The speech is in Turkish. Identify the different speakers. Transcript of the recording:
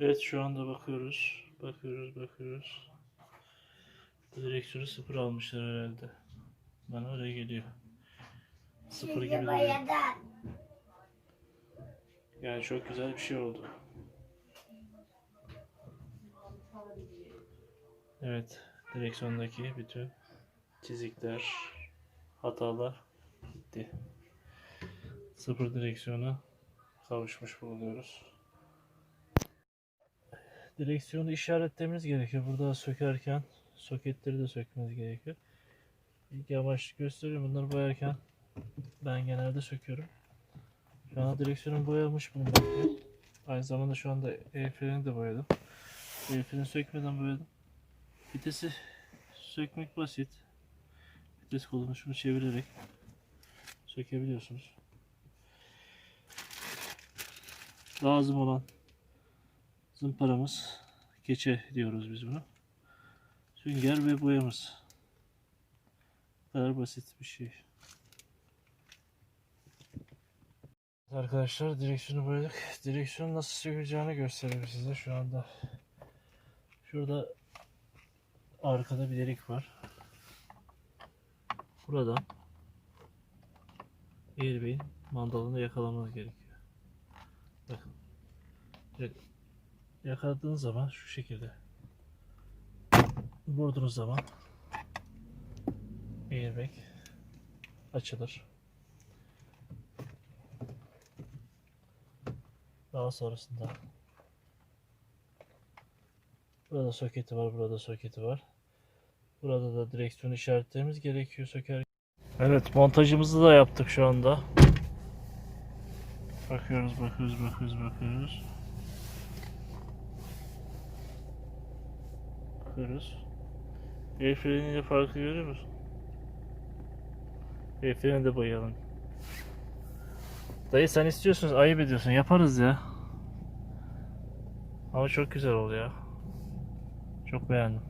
Speaker 1: Evet şu anda bakıyoruz. Bakıyoruz bakıyoruz. Direksiyonu sıfır almışlar herhalde. Bana öyle geliyor. Sıfır gibi duruyor. Yani çok güzel bir şey oldu. Evet, direksiyondaki bütün çizikler, hatalar gitti. Sıfır direksiyona kavuşmuş bulunuyoruz. Direksiyonu işaretlememiz gerekiyor. Burada sökerken soketleri de sökmemiz gerekiyor. İlk amaç gösteriyorum. Bunları boyarken ben genelde söküyorum. Şu anda direksiyonum boyamış bulunmaktayım. Aynı zamanda şu anda el freni de boyadım. El freni sökmeden boyadım. Vitesi sökmek basit. Vites kolunu şunu çevirerek sökebiliyorsunuz. Lazım olan zımparamız keçe diyoruz biz bunu. Sünger ve boyamız. Bu kadar basit bir şey. Arkadaşlar direksiyonu boyadık. Direksiyonu nasıl söküleceğini göstereyim size şu anda. Şurada arkada bir delik var. Buradan airbag'in mandalını yakalamamız gerekiyor. Bakın. Direkt Yakaladığınız zaman şu şekilde vurduğunuz zaman airbag açılır. Daha sonrasında burada soketi var, burada soketi var. Burada da direksiyon işaretlerimiz gerekiyor söker. Evet, montajımızı da yaptık şu anda. Bakıyoruz, bakıyoruz, bakıyoruz, bakıyoruz. Bakıyoruz. El freniyle farkı görüyor musun? El freni de boyayalım. Dayı sen istiyorsunuz ayıp ediyorsun yaparız ya. Ama çok güzel oldu ya. Çok beğendim.